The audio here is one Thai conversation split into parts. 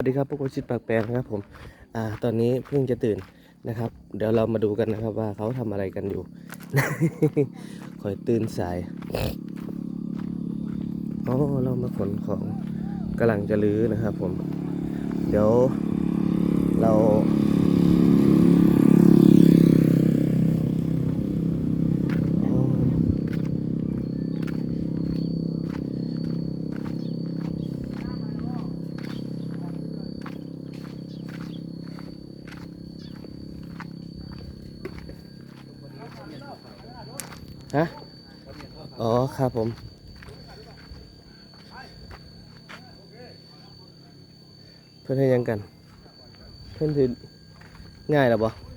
สวัสดีครับพวกคนชิดปากแปลงนะครับผมอ่าตอนนี้เพิ่งจะตื่นนะครับ เดี๋ยวเรามาดูกันนะครับว่าเขาทำอะไรกันอยู่ คอยตื่นสายอ๋อเรามาขนของกำลังจะลื้อนะครับผม เดี๋ยวเรา ฮะ อ๋อ ครับผม เพื่อนให้ยังกัน เพื่อนถือง่ายหรอบ่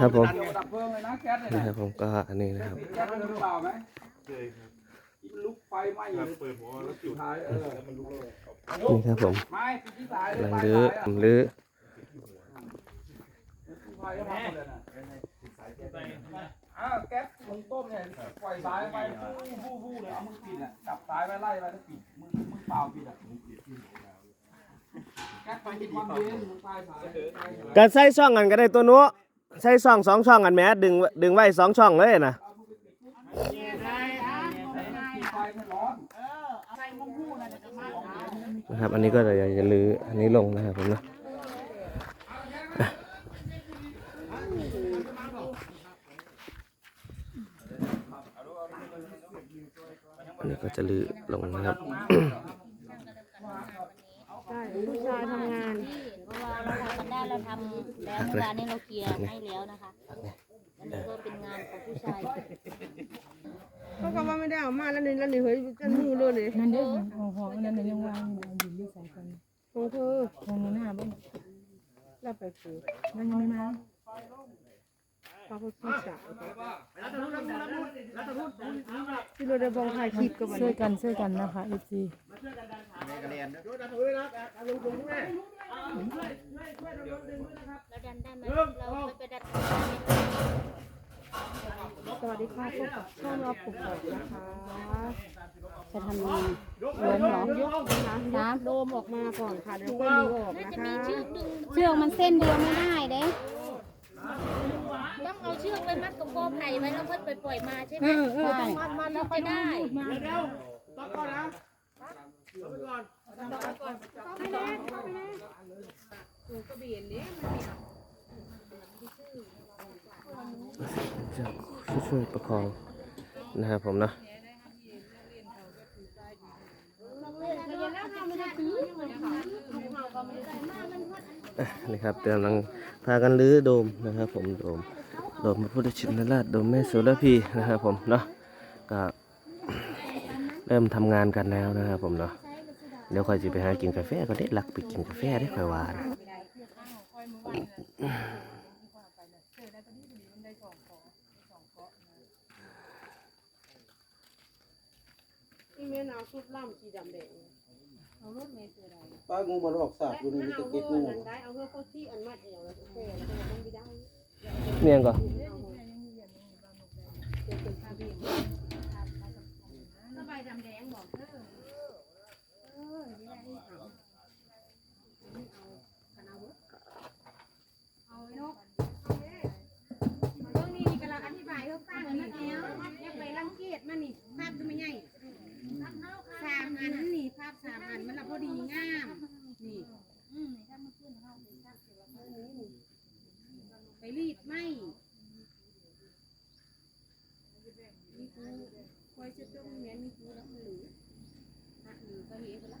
ครับผมดับเพลิงเลยนะแก๊สเลยนี่นะครับผมก็อันนี้นะครับ แก๊สเลยหรือเปล่าไหมเคยครับลุกไฟไหม้อครัยู่บเปิดหัวแล้วสุจุดดท้ายเออแล้วมันลุกเลยนี่ครับผมไม่ปิดที่สายกำลังไฟลื้อสายผมลื้อไฟก็พังหมดเลยนะอ้าวแก๊สหุงต้มเนี่ยปล่อยสายไปฟู่ฟู่ฟู่เลยเอามือปิดอะจับสายไปไล่ไปแล้วปิดมือมือเปล่าปิดอะแการใส่ช่องกันก็ได้ตัวนู้ใส่ช่องสองช่องกันแหม้ดึงดึงไว้สองช่องเลยนะไฟไม่ร้อนะครับ อันนี้ก็จะจะลื้ออันนี้ลงนะครับผมนะอันนี้ก็จะลื้อลงนะครับ ผู้ชายทำงาน เพราะว่าเราทำกันได้เราทำแล้วเมื่อวานนี้เราเคลียร์ให้แล้วนะคะอันนี้ก็เป็นงานของผู้ชายเขาก็ว่าไม่ได้เอามาแล้วนี่แล้วนี่เฮ้ยจะมือเลยนี่นั่นเด้อของของอันนั้นน่ะยังวางอยู่อยู่ที่สายกันของเธอของหนูหน้าบ้านแล้วไปปลูกนั่นยังไม่มาเขาก็ขี้สาวที่เราได้บองถ่ายคลิปกับมันช่วยกันช่วยกันนะคะเอซีเราดันได้ไหมเราไม่ไปดันสวัสดีค่ะพบกับช่องเราปลูกดอกนะคะจะทำยังไงโดมเหรอยกนะคะยกโดมออกมาก่อนค่ะเดี๋ยวก็มีออกน่านะจะคะมีเชือกดึงเชือกมันเส้นเดียวไม่ได้เด้ต้องเอาเชือกไปมัดกับกอไผ่ไว้แล้วค่อยไปปล่อยมาใช่ไหมเออเออใช่มันแล้วจะ ได้จะช่วยๆประคองนะครับผมนะอะนี่ครับกำลังพากันรื้อโดมนะครับผมโดมโดมพระพุทธชินราชโดมแม่โสระพีนะครับผมเนาะก็ เริ่มทำงานกันแล้วนะครับผมเนาะเดี๋ยวค่อยจะไปหากินกาแฟก็ได้ลักไปกินกาแฟได้ค่อยว่านะนี่แม่นาวชุดล่ำสีดำแดงป้างูบอลออกสาบอยู่ในตะเกียบงูนั้นได้เอาเพื่อเขาที่อันมัดเอวแล้วแก่แล้วมันไม่ได้เนี่ยก่อน พอดีงาม นี่ไปรีดไหมนี่กูคอยจะต้องเนี้ยนี่กูแล้วมันหรือหักหรือก็เหี้ยไปละ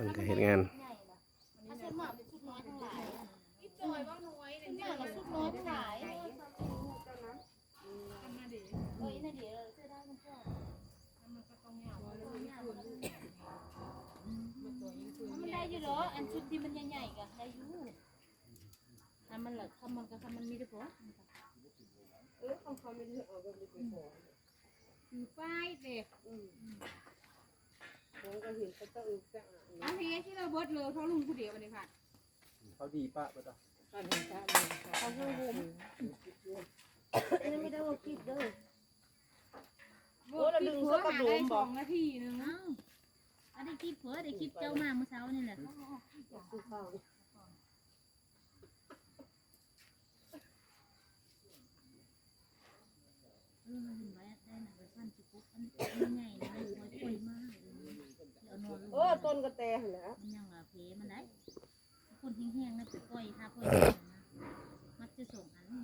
ครับมันก็เห็นงานถ้าเส้นหมากเป็นชุดน้อยทั้งหลายพี่จอยว่าน้อยเส้นหมากเป็นชุดน้อยทั้งหลายเออเอ้ยน่าเดี๋ยวเสื้อได้มันก็มันได้อยู่เหรออันชุดที่มันใหญ่ๆก็ได้อยู่อันมันเหลือคำมันก็คำมันมีด้วยพออยู่ป้ายเด็ก อันนี้ที่เราเบิดเลยเพราะลุงผู้เดียววันนี้ค่ะเขาดีปะปะจ๊ะอันนี้ไม่ได้ว่าคิดเด้อโอ้เราดึงเพื่อหาได้สองนาทีหนึงเอ้าอันนี้คลิปเผลอได้คลิปเจ้ามาเมื่อเช้านี่แหละเออเห็นไว้ได้หนังไปฟันจุกุ๊กอันนี้ใหญ่นะมันคอยคุยมากเดี๋ยวนอนลง เออ ต้นกระแตหั่นแหล้วมันยังว่าเพมันได้คนแห้งๆนะไปปล่อยถ้าปล่อยนะมักจะส่งอันนี้เ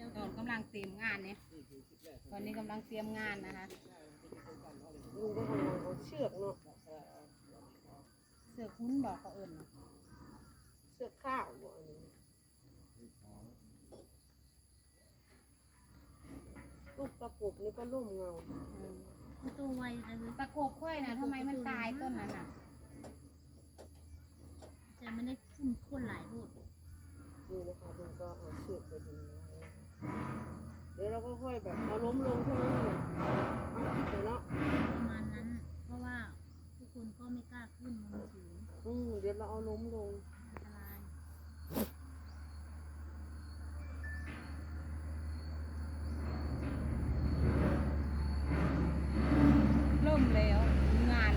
อาตอนกำลังเตรียมงานเนี่ย ตอนนี้กำลังเตรียมงานนะคะ ลุงก็ทำงานเอาเชือกเนาะ เสือกหุ้นบอกเขาเอิ่นน่ะเชือกข้าวบ่อันนี้ลูกตะกบนี่ก็ร่มเงามันตัวไวเลยตะโกบค่อยนะทำไมมันตายต้นนั้นอะ แต่ไม่ได้คุ้นคนหลายรูปนี่นะคะลุงก็เอาเชือกไปดึงไว้เดี๋ยวเราก็ค่อยแบบเอาล้มลงเท่านั้นเองเอาเดี๋ยวเนาะ ประมาณนั้น เพราะว่าทุกคนก็ไม่กล้าขึ้นมันสูง อืมเดี๋ยวเราเอาล้มลงอันตรายเริ่มแล้ว งาน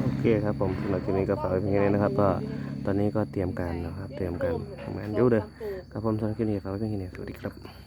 โอเคครับผมสำหรับคลิปนี้ก็ฝากไว้เพียงแค่นี้นะครับก็ตอนนี้ก็เตรียมการนะครับ เตรียมการทำงานอยู่เด้อครับผมสำหรับคลิปนี้ฝากไว้เพียงแค่นี้สวัสดีครับ